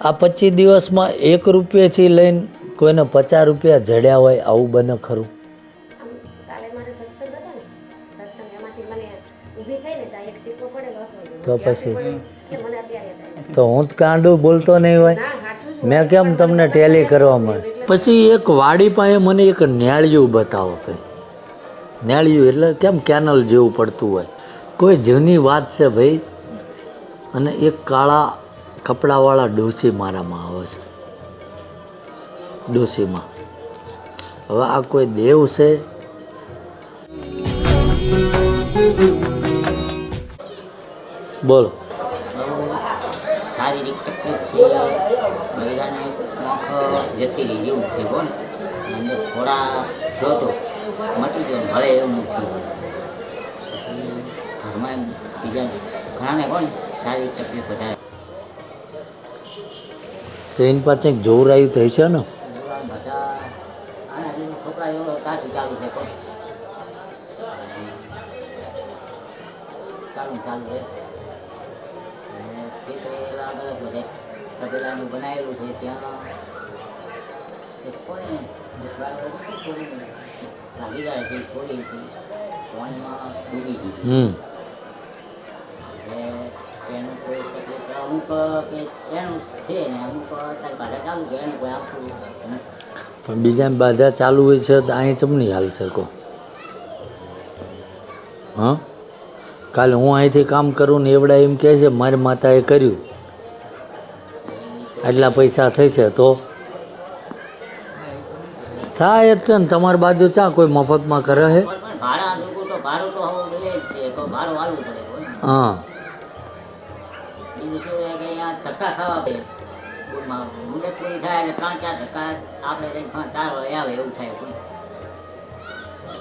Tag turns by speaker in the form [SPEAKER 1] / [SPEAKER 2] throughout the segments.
[SPEAKER 1] આ પચીસ દિવસમાં એક રૂપિયાથી લઈને કોઈને પચાસ રૂપિયા જડ્યા હોય આવું બને ખરું. તો પછી? તો હું જ કાંડું બોલતો નહીં હોય. મેં કેમ તમને ટેલી કરવા માંડ? પછી એક વાડી પાસે મને એક નેળિયું બતાવો ભાઈ નેળિયું એટલે કેમ કેનલ જેવું પડતું હોય. કોઈ જૂની વાત છે ભાઈ? અને એક કાળા કપડાવાળા ડોસી મારામાં આવે છે. ડોસીમાં. હવે આ કોઈ દેવ છે? બોલો.
[SPEAKER 2] શારીરિક તકલીફ છે બૈરાને નોખ જતી રહી જેવું છે, બોલ. અંદર થોડા થયો તો મટી ગયો ભલે એવું થયું ઘરમાં બીજા ઘણાને કોણ શારીરિક તકલીફ વધારે.
[SPEAKER 1] તો એની પાસે જોર આવ્યું થઈ છે ને?
[SPEAKER 2] બનાવેલું છે ત્યાં
[SPEAKER 1] હમ.
[SPEAKER 2] એનું કોઈ તકલીફ અમુક એનું છે ને અમુક અત્યારે બાધા ચાલુ છે એનું કોઈ આપતું નથી.
[SPEAKER 1] પણ બીજા બાધા ચાલુ હોય છે તો અહીં ચમની હાલ છે કહો હા? કાલે હું અહીંથી કામ કરું ને એવડા એમ કહે છે મારી માતાએ કર્યું. આટલા પૈસા થશે તો? થાય જ છે ને તમારી બાજુ ચા કોઈ મફતમાં કરે છે
[SPEAKER 2] પણ ધક્કા ખાવા પડે મુદત પૂરી થાય એટલે ત્રણ ચાર ધક્કા આપણે જઈને ત્રણ ચાર વાગે આવે એવું થાય.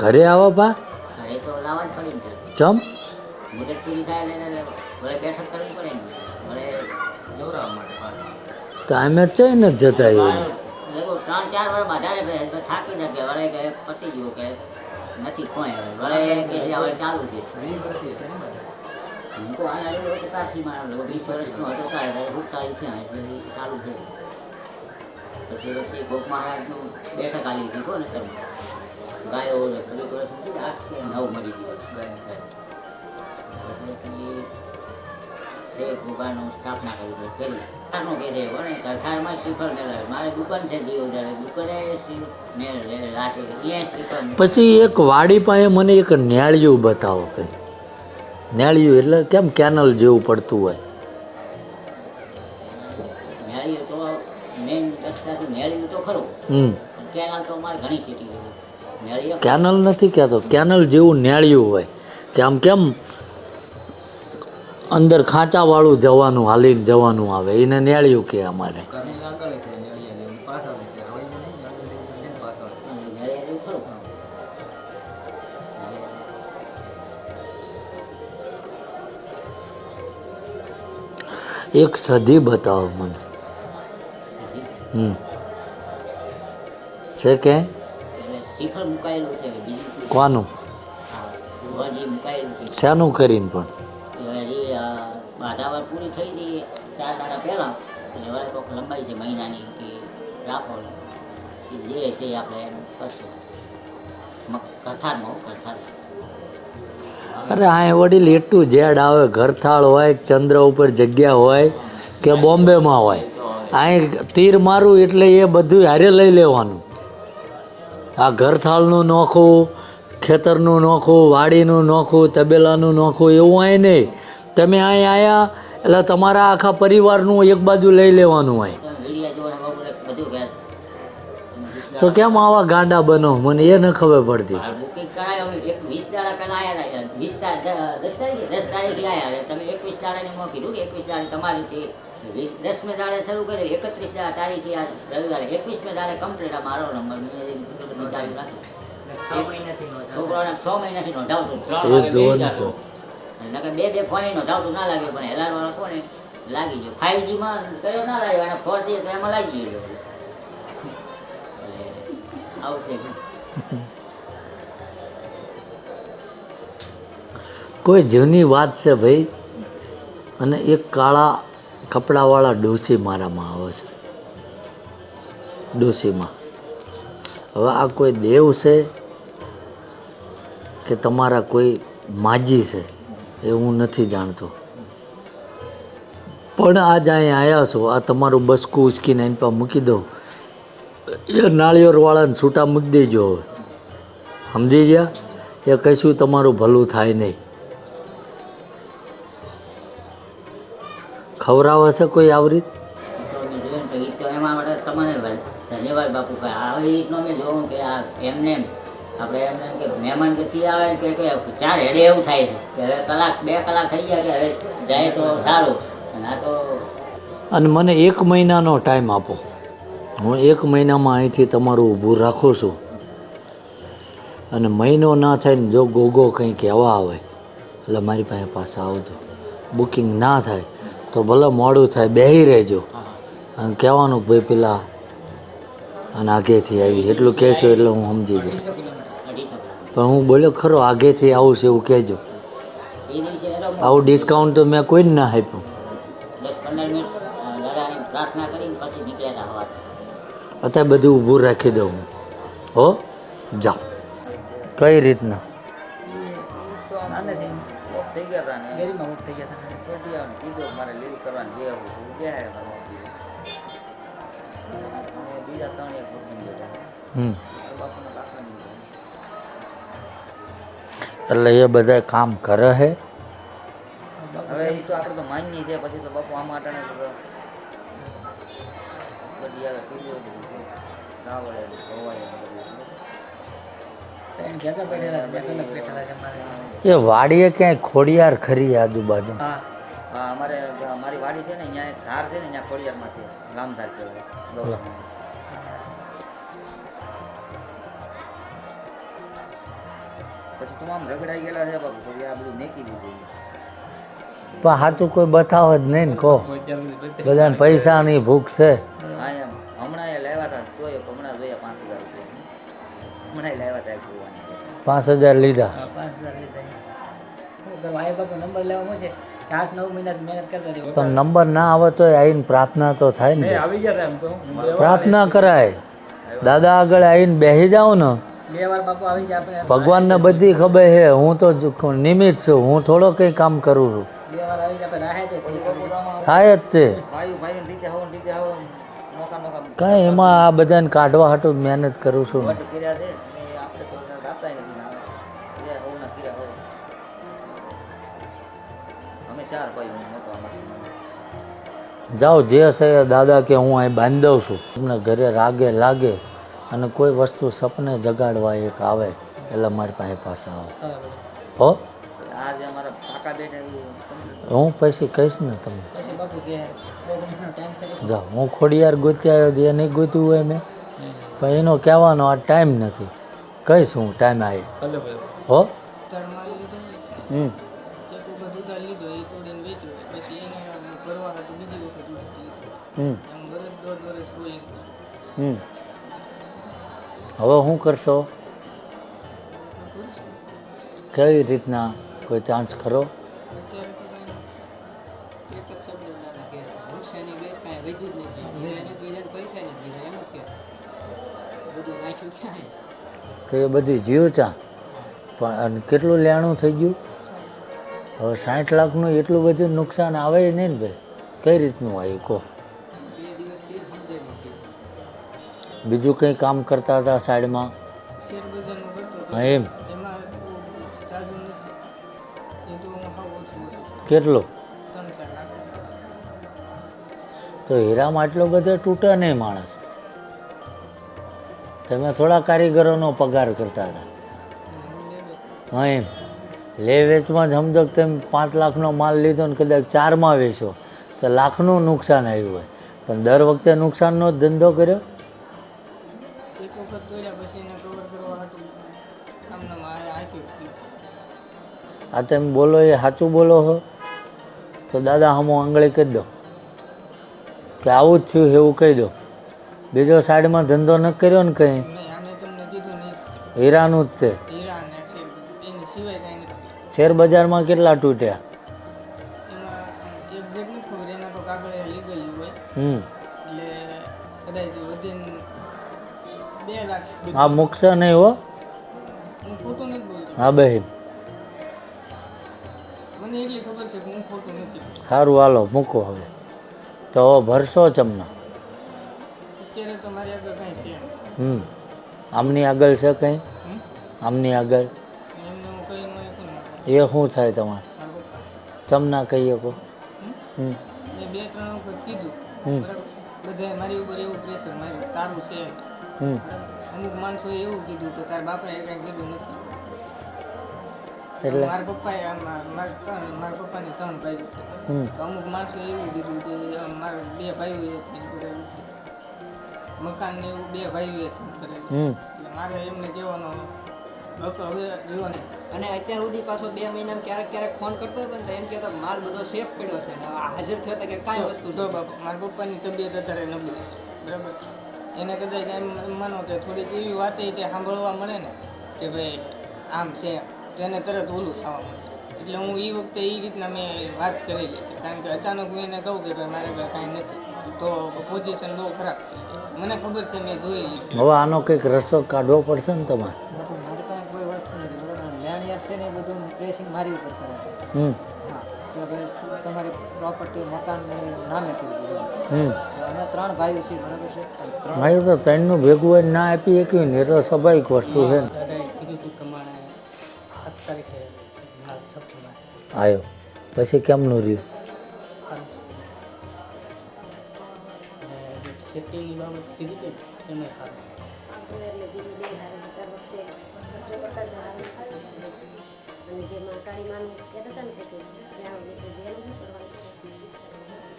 [SPEAKER 1] ઘરે આવો બા
[SPEAKER 2] ઘરે તો લાવવા જ પડે ને
[SPEAKER 1] ચમ?
[SPEAKER 2] મુદત પૂરી થાય એટલે એને ભલે બેઠક કરવી પડે ને. ભલે જોરાવા માટે
[SPEAKER 1] અમે ચઈ નથી જતા એવું
[SPEAKER 2] ત્રણ ચાર વાર વધારે થાકી શકે વળે કે પતી ગયું કે નથી કોઈ. વળે કે ચાલુ છે. હું તો આના જેવો કાંઈ છે એટલે છે. પછી વચ્ચે ગોપ બેઠક આલી હતી, કોને તમે ગાયો એક વર્ષ નવ મળી દિવસ ગાય પછી શેખ સ્થાપના કર્યું કરી. કે છે પણ સરકારમાં શ્રીફળ મેળવે મારે દુકાન છે દીવો જ્યારે દુકાને શ્રી મેળ રાખે
[SPEAKER 1] પછી એક વાડી પાસે મને એક ન્યાળિયું બતાવો ભાઈ નેળિયું એટલે કેમ કેનલ જેવું પડતું હોય?
[SPEAKER 2] મેળ્યું તો મેન રસ્તાથી મેળ્યું તો ખરું.
[SPEAKER 1] હમ.
[SPEAKER 2] પણ તો અમારે ઘણી સિટી
[SPEAKER 1] કેનલ નથી કહેતો કેનલ જેવું નેળિયું હોય. કે આમ કેમ અંદર ખાંચાવાળું જવાનું હાલીને જવાનું આવે એને નેળિયું કે અમારે. એક સધી બતાવો મને. હમ. છે કે? કોનું? શાનું કરીને પણ.
[SPEAKER 2] પૂરી થઈ ગઈ ચાર દાડા પહેલાં. હવે કોઈક લંબાઈ છે, મહિનાની, કે રાખો જે છે આપણે કરશું. કથાનો કથાર
[SPEAKER 1] અરે આ વડીલ એટલું ઝેડ આવે, ઘરથાળ હોય, ચંદ્ર ઉપર જગ્યા હોય કે બોમ્બેમાં હોય. અહીં તીર મારું એટલે એ બધું હારે લઈ લેવાનું. આ ઘરથાળનું નોખું, ખેતરનું નોખું, વાડીનું નોખું, તબેલાનું નોખું, એવું અહીં નહીં. તમે અહીં આવ્યા એટલે તમારા આખા પરિવારનું એક બાજુ લઈ લેવાનું હોય તો કેમ આવા ગાંડા બનો? મને એ ન ખબર પડતી.
[SPEAKER 2] બુકિંગ કરાય હવે એક વીસ દાડા પહેલાં આવ્યા હતા વીસ તારીખ દસ તારીખે દસ તારીખે આવ્યા તમે એકવીસ દાડાને મેં કીધું કે એકવીસ દાડે તમારી તે વીસ દસમે દાડે શરૂ કરી એકત્રીસ દાડા તારીખે આ રવિવારે એકવીસમે દાડે કમ્પ્લીટ આ મારો નંબર મેં ચાલુ રાખ્યું છોકરાઓને છ મહિનાથી નોંધાવતું. નકર બે બે ફોન નોંધાવતું ના લાગે પણ એલાર વાળા કોને? લાગી ગયો. ફાઈવ જીમાં કયો ના લાગ્યો અને ફોર જી તો એમાં લાગી ગયો.
[SPEAKER 1] કોઈ જૂની વાત છે ભાઈ? અને એક કાળા કપડાવાળા ડોસી મારામાં આવે છે. ડોસીમાં. હવે આ કોઈ દેવ છે કે તમારા કોઈ માજી છે? એ હું નથી જાણતો. પણ આજ અહીંયા આવ્યા છો. આ તમારું બસકું ઉચકીને એની પર મૂકી દઉં. એ નાળિયેરવાળાને છૂટા મૂકી દેજો સમજી ગયા? એ કશું તમારું ભલું થાય નહીં. ખવડાવે છે કોઈ આવરી?
[SPEAKER 2] મિત્રોને જોયું ને તો એ તો એમાં આપણે તમને ધન્યવાદ બાપુ આવી રીતનો મેં જોઉં કે આ એમને એમ આપણે એમને એમ કે મહેમાન ગતિ આવે કે ચાર હેડે એવું થાય છે કલાક બે કલાક થઈ ગયા કે જાય તો સારું અને તો
[SPEAKER 1] અને મને એક મહિનાનો ટાઈમ આપો. હું એક મહિનામાં અહીંથી તમારું ઊભું રાખું છું. અને મહિનો ના થાય ને જો ગોગો કંઈ કહેવા આવે એટલે મારી પાસે પાછા આવજો. બુકિંગ ના થાય તો ભલે મોડું થાય બેહી રહેજો. અને કહેવાનું ભાઈ પેલા અને આગેથી આવી. એટલું કહેશો એટલે હું સમજી જઈશ. પણ હું બોલ્યો ખરો આગેથી આવું છે એવું કહેજો. આવું ડિસ્કાઉન્ટ તો મેં કોઈને ના આપ્યું. અત્યારે બધું ઊભું રાખી દઉં. હું હો જાઓ. કઈ રીતના?
[SPEAKER 3] થઈ ગયા હતા ને ગેરીમાં થઈ ગયા હતા ચોટી આવે કીધું કે મારે લીલ કરવાની બે હું બેહાડે મારે અને બીજા ત્રણ એક બુકિંગ બેઠા
[SPEAKER 1] હમ.
[SPEAKER 3] બાપુના કાકાની
[SPEAKER 1] એટલે એ બધા કામ કરે છે
[SPEAKER 3] હવે એ તો આપણે તો માનીએ છે પછી તો બાપુ આમાં અટાણે તો બધી આવે કીધું
[SPEAKER 1] એ વાડીએ ક્યાંય ખોડિયાર ખરી આજુબાજુ?
[SPEAKER 3] અમારે મારી વાડી છે ને અહીંયા એક ધાર છે ને અહીંયા ખોડિયારમાં છે ગામધાર કહેવાય પછી તું આમ રગડાઈ ગયેલા છે બાપુ પછી આ બધું મેકી દીધું.
[SPEAKER 1] પણ સાચું કોઈ બતાવે જ નહીં ને કહો. બધાને પૈસાની ભૂખ છે.
[SPEAKER 3] તોય હમણાં જોયા પાંચ હજાર રૂપિયા. હમણાં લાવ્યા હતા એક
[SPEAKER 1] પાંચ હજાર લીધા.
[SPEAKER 4] પાંચ હજાર લીધા ભાઈ બાપુ નંબર લેવામાં છે. આઠ નવ મહિનાથી મહેનત કરતા હતી
[SPEAKER 1] પણ નંબર ના આવે તો આવીને પ્રાર્થના તો થાય ને.
[SPEAKER 4] આવી ગયા એમ તો.
[SPEAKER 1] પ્રાર્થના કરાય. દાદા આગળ આવીને બેસી જાઓ ને.
[SPEAKER 4] બે વાર બાપુ આવી ગયા
[SPEAKER 1] ભગવાનને બધી ખબર છે. હું તો નિમિત્ત છું. હું થોડો કંઈ કામ કરું છું.
[SPEAKER 4] બે વાર આવી.
[SPEAKER 1] થાય જ તે.
[SPEAKER 3] ભાઈ ભાઈ રીતે આવો રીતે આવો નોખા નોખા
[SPEAKER 1] કાંઈ એમાં આ બધાને કાઢવા હાટું મહેનત કરું છું જાઓ જે હશે દાદા કે હું અહીં બાંધી દઉં છું. તમને ઘરે રાગે લાગે અને કોઈ વસ્તુ સપને જગાડવા એક આવે એટલે મારી પાસે પાછા આવે. હો? હું પછી કહીશ ને તમને.
[SPEAKER 4] ટાઈમ
[SPEAKER 1] હું ખોડિયાર ગોતી આવ્યો જે નહીં ગોત્યું હોય મેં. પણ એનો કહેવાનો આ ટાઈમ નથી. કહીશ હું ટાઈમ આવી હો? હમ. હમ. હમ. હવે શું કરશો? કેવી રીતના કોઈ ચાન્સ ખરો? એ બધી જીવ ચા. પણ અને કેટલું લેણું થઈ ગયું? હવે સાઠ લાખનું એટલું બધું નુકસાન આવે નહીં ને ભાઈ. કઈ રીતનું આવ્યું કહો? બીજું કંઈ કામ કરતા હતા સાઈડમાં? હા, એમ. કેટલો? તો હીરામાં એટલો બધો તૂટે નહીં માણસ. તમે થોડા કારીગરોનો પગાર કરતા હતા. હા એમ. લે વેચમાં જ સમજો કે તમે પાંચ લાખનો માલ લીધો ને કદાચ ચારમાં વેચો તો લાખનું નુકસાન આવ્યું હોય. પણ દર વખતે નુકસાનનો જ ધંધો કર્યો? આ તમે બોલો એ સાચું બોલો હો? તો દાદા હમો આંગળી કહી દો. કે આવું જ થયું એવું કહી દો. બીજો સાઈડમાં ધંધો ન કર્યો ને કંઈ? હીરાનું જ તે.
[SPEAKER 4] શેર
[SPEAKER 1] બજારમાં કેટલા તૂટ્યા? હમ. આ મૂકશે નહીં હો.
[SPEAKER 4] હું નથી
[SPEAKER 1] સારું હાલો મૂકો હવે. તો ભરશો ચમના.
[SPEAKER 4] અત્યારે તો મારી આગળ કાંઈ છે.
[SPEAKER 1] હમ. આમની આગળ છે કંઈ? આમની આગળ? એ શું થાય તમારે?
[SPEAKER 4] મારા
[SPEAKER 1] ચમના કહી. શકો હમ.
[SPEAKER 4] બે ત્રણ વખત કીધું. બધાએ મારી ઉપર એવું પ્રેશર માર્યું. તારું છે
[SPEAKER 1] હમ.
[SPEAKER 4] અમુક માણસોએ એવું કીધું કે તારા બાપાએ કાંઈ કીધું નથી.
[SPEAKER 1] એટલે?
[SPEAKER 4] મારા પપ્પાએ મારા ત્રણ મારા પપ્પાને ત્રણ ભાઈઓ છે.
[SPEAKER 1] હમ.
[SPEAKER 4] તો અમુક માણસોએ એવું કીધું કે મારા બે ભાઈઓ એથી કરેલું છે. મકાન ને એવું બે ભાઈઓ એથી કરેલું એટલે મારે એમને કહેવાનો હતો હવે રહ્યો નહીં.
[SPEAKER 5] અને અત્યાર સુધી પાછો બે મહિનામાં ક્યારેક ક્યારેક ફોન કરતો હતો ને તો એમ કહેતો માલ બધો સેફ પડ્યો છે ને હાજર થયો હતો કે કાંઈ વસ્તુ
[SPEAKER 4] જો બાપા મારા પપ્પાની તબિયત અત્યારે નબળી છે. બરાબર છે. એને કદાચ એમ એમ માનો કે થોડીક એવી વાત એ તે સાંભળવા મળે ને કે ભાઈ આમ છે તેને તરત ઓલું થવા મળે એટલે હું એ વખતે એ રીતના મેં વાત કરેલી છે. કારણ કે અચાનક હું એને કહું કે ભાઈ મારે કાંઈ નથી. તો પોઝિશન બહુ ખરાબ છે. મને ખબર છે મેં જોયેલી છે.
[SPEAKER 1] હવે આનો કંઈક રસ્તો કાઢવો પડશે ને તમારે?
[SPEAKER 5] મારી પાસે કોઈ વસ્તુ નથી બરાબર? લેણ છે ને એ બધું પ્રેસિંગ મારી ઉપર કરે છે.
[SPEAKER 1] હમ.
[SPEAKER 5] કે ભાઈ તમારી પ્રોપર્ટી મકાન નામે કરી દીધું. અમે ત્રણ ભાઈઓ છીએ બરાબર છે?
[SPEAKER 1] મારે તો ત્રણનું ભેગું હોય ના આપી ને એ તો સ્વાભાવિક વસ્તુ છે
[SPEAKER 4] કીધું તું પ્રમાણે સાત તારીખે
[SPEAKER 1] આવ્યો. પછી કેમનું રહ્યું?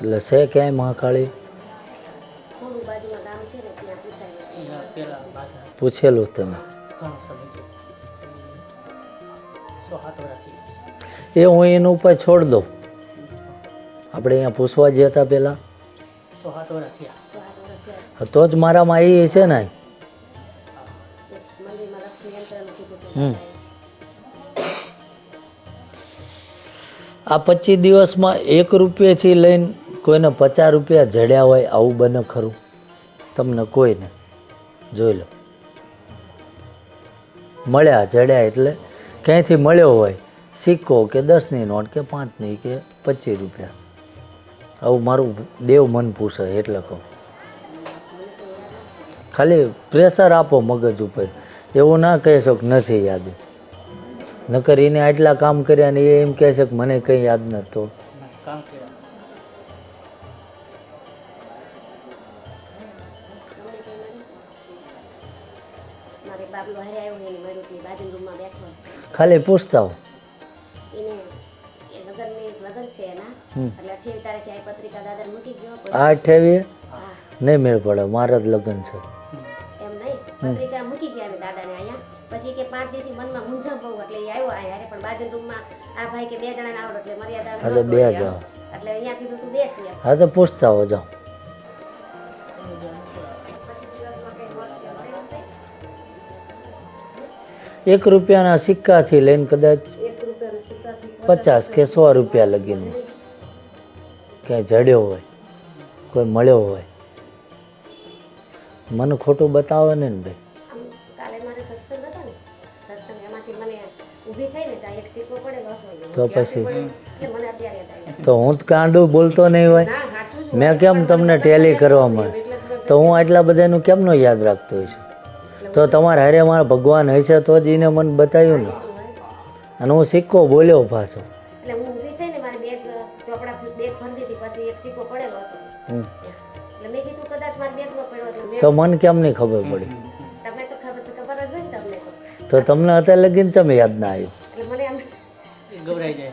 [SPEAKER 6] એટલે છે
[SPEAKER 1] ક્યાંય મહાકાળી? પૂછેલું તમે. એ હું એનું ઉપર છોડ દઉં. આપણે અહીંયા પૂછવા જતા હતા પહેલાં.
[SPEAKER 6] તો
[SPEAKER 1] જ મારામાં એ છે ને હમ. આ પચીસ દિવસમાં એક રૂપિયાથી લઈને કોઈને પચાસ રૂપિયા જડ્યા હોય આવું બને ખરું. તમને કોઈને. જોઈ લો. મળ્યા, જડ્યા એટલે ક્યાંયથી મળ્યો હોય? સિક્કો કે દસની નોટ કે પાંચની કે પચીસ રૂપિયા. આવું મારું દેવ મન પૂછે એટલે કહું. ખાલી પ્રેશર આપો મગજ ઉપર. એવું ના કહી શકો કે નથી યાદ. નકર એને આટલા કામ કર્યા ને એ એમ કહે છે કે મને કંઈ યાદ
[SPEAKER 6] બેઠો.
[SPEAKER 1] ખાલી પૂછતા હો
[SPEAKER 6] એને લગ્ન છે એના. એટલે અઠ્યાવીસ તારીખે આ પત્રિકા દાદા મૂકી ગયો
[SPEAKER 1] આ અઠાવીએ નહીં મેળ પડે મારા જ લગ્ન છે.
[SPEAKER 6] એમ નહીં? પત્રિકા મૂકી ગયા અમે દાદાને અહીંયા. પછી કે પાંચ દિવસથી મનમાં મૂંઝાણ બહુ એટલે એ આવ્યો અહીંયા પણ બાજુ રૂમમાં આ ભાઈ કે બે જણાને આવડે એટલે મર્યાદા
[SPEAKER 1] હા બે જાઓ.
[SPEAKER 6] એટલે અહીંયા કીધું તું બેસ
[SPEAKER 1] હા તો પૂછતા હો જાઓ.
[SPEAKER 6] પચીસ દિવસમાં કંઈ મળે મળે નહીં.
[SPEAKER 1] એક રૂપિયાના સિક્કાથી લઈને કદાચ પચાસ કે સો રૂપિયા લગીને. ક્યાંય જડ્યો હોય કોઈ મળ્યો હોય. મને ખોટું બતાવે ને ને ભાઈ. તો પછી. તો હું જ કાંડું બોલતો નહીં હોય. મેં કેમ તમને ટેલી કરવા માંડ? તો હું આટલા બધાનું કેમનો યાદ રાખતો છું? તો તમારે હારે મારા ભગવાન હશે તો જ એને મને બતાવ્યું ને? અને હું સિક્કો બોલ્યો પાછો.
[SPEAKER 6] એટલે હું ઊભી થઈ મારી બેગ ચોપડા બેગ ફંદી હતી પછી એક સિક્કો પડેલો હતો.
[SPEAKER 1] હમ.
[SPEAKER 6] એટલે મેં કીધું કદાચ મારી બેગમાં પડ્યો હતો
[SPEAKER 1] તો મને કેમ નહીં ખબર પડી?
[SPEAKER 6] તમે તો ખબર તો ખબર જ હોય તમને. તો
[SPEAKER 1] તો તમને અત્યારે લગીને ચમ યાદ ના આવ્યું?
[SPEAKER 6] એટલે મને આમ
[SPEAKER 4] ગભરાઈ જાય.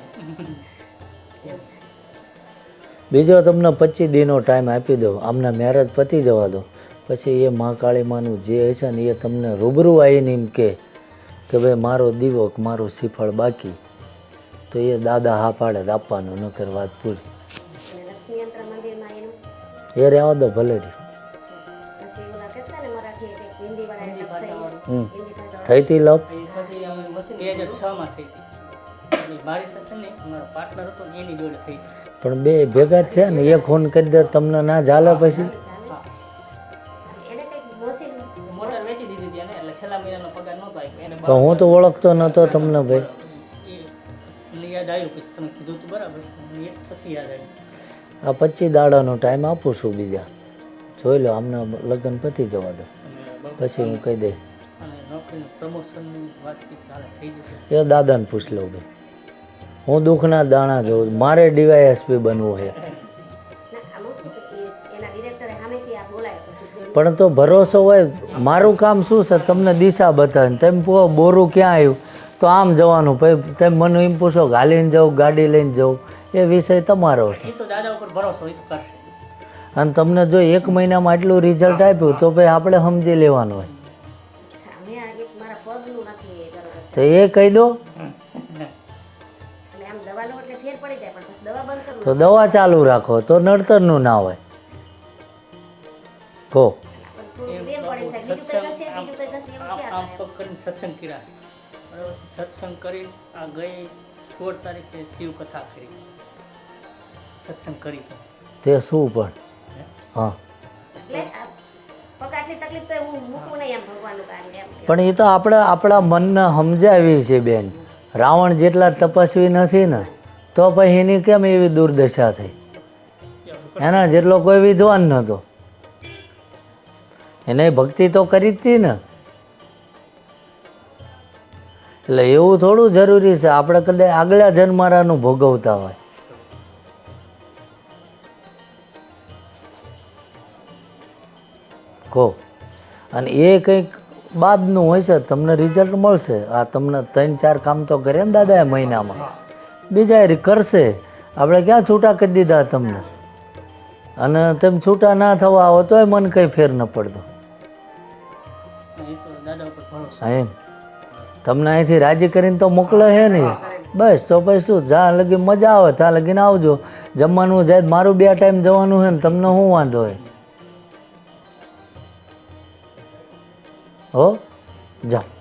[SPEAKER 1] બીજો તમને પચીસ દિનનો ટાઈમ આપી દો આમના મેરેજ પતી જવા દો. પછી એ મહાકાળી માનું જે હશે ને એ તમને રૂબરૂ આવીને એમ કે કે ભાઈ મારો દીવો કે મારું શ્રીફળ બાકી. તો એ દાદા હા પાડે તો આપવાનું નકર વાત પૂરી. એ રહેવા દો ભલે થઈ
[SPEAKER 4] હતી. લપ
[SPEAKER 1] પણ બે ભેગા જ થયા ને એક ફોન કરી દે તમને ના ચાલે પછી? પણ હું તો ઓળખતો નહોતો તમને ભાઈ.
[SPEAKER 4] યાદ આવ્યું પછી તમે કીધું તો બરાબર. પછી યાદ આવ્યું.
[SPEAKER 1] આ પચીસ દાડાનો ટાઈમ આપું છું બીજા. જોઈ લો આમને લગ્ન પતી જવા દો. પછી હું કહી દઈ એ દાદાને પૂછ લો ભાઈ. હું દુઃખના દાણા જોઉં. મારે ડીવાયએસપી બનવું છે. પણ તો ભરોસો હોય મારું કામ શું છે? તમને દિશા બતાવે તેમ કહો બોરું ક્યાં આવ્યું? તો આમ જવાનું. પછી તેમ મને એમ પૂછો ગાલીને જવું જાઉં ગાડી લઈને જાઉં એ વિષય તમારો છે.
[SPEAKER 4] એ તો દાદા ઉપર ભરોસો હોય તો કરશે.
[SPEAKER 1] અને તમને જો એક મહિનામાં આટલું રિઝલ્ટ આપ્યું તો ભાઈ આપણે સમજી લેવાનું હોય. તો એ કહી દો.
[SPEAKER 6] એટલે આમ દવા લો એટલે ફેર પડી જાય પણ પછી દવા બંધ કરવું
[SPEAKER 1] તો દવા ચાલુ રાખો તો નડતરનું ના હોય. કહો
[SPEAKER 4] સત્સંગ કર્યા. સત્સંગ કરી આ ગઈ સોળ તારીખે શિવ કથા કરી. સત્સંગ કરી તે.
[SPEAKER 1] શું પણ? હા?
[SPEAKER 6] એટલે આ પગ આટલી તકલીફ તો હું મૂકું નહીં એમ ભગવાનનું કારણ એમ કે.
[SPEAKER 1] પણ એ તો આપણે આપણા મનને સમજાવી છે બેન. રાવણ જેટલા તપસ્વી નથી ને તો પછી એની કેમ એવી દુર્દશા થઈ? એના જેટલો કોઈ વિદ્વાન નહોતો. એને ભક્તિ તો કરી જ હતી ને. એટલે એવું થોડું જરૂરી છે, આપણે કદાચ આગલા જન્મારાનું ભોગવતા હોય. કહો. અને એ કંઈક બાદનું હોય છે, તમને રિઝલ્ટ મળશે. આ તમને ત્રણ ચાર કામ તો કરે ને દાદા એ મહિનામાં. બીજા એ કરશે. આપણે ક્યાં છૂટા કરી દીધા તમને? અને તેમ છૂટા ના થવા આવો તોય મને કંઈ ફેર ન પડતો. એમ તમને અહીંથી રાજી કરીને તો મોકલે છે ને. બસ, તો પછી શું, જ્યાં લગી મજા આવે, ત્યાં લગીને આવજો. જમવાનું જાય મારું બે ટાઈમ જવાનું છે ને, તમને શું વાંધો હોય હો જાઓ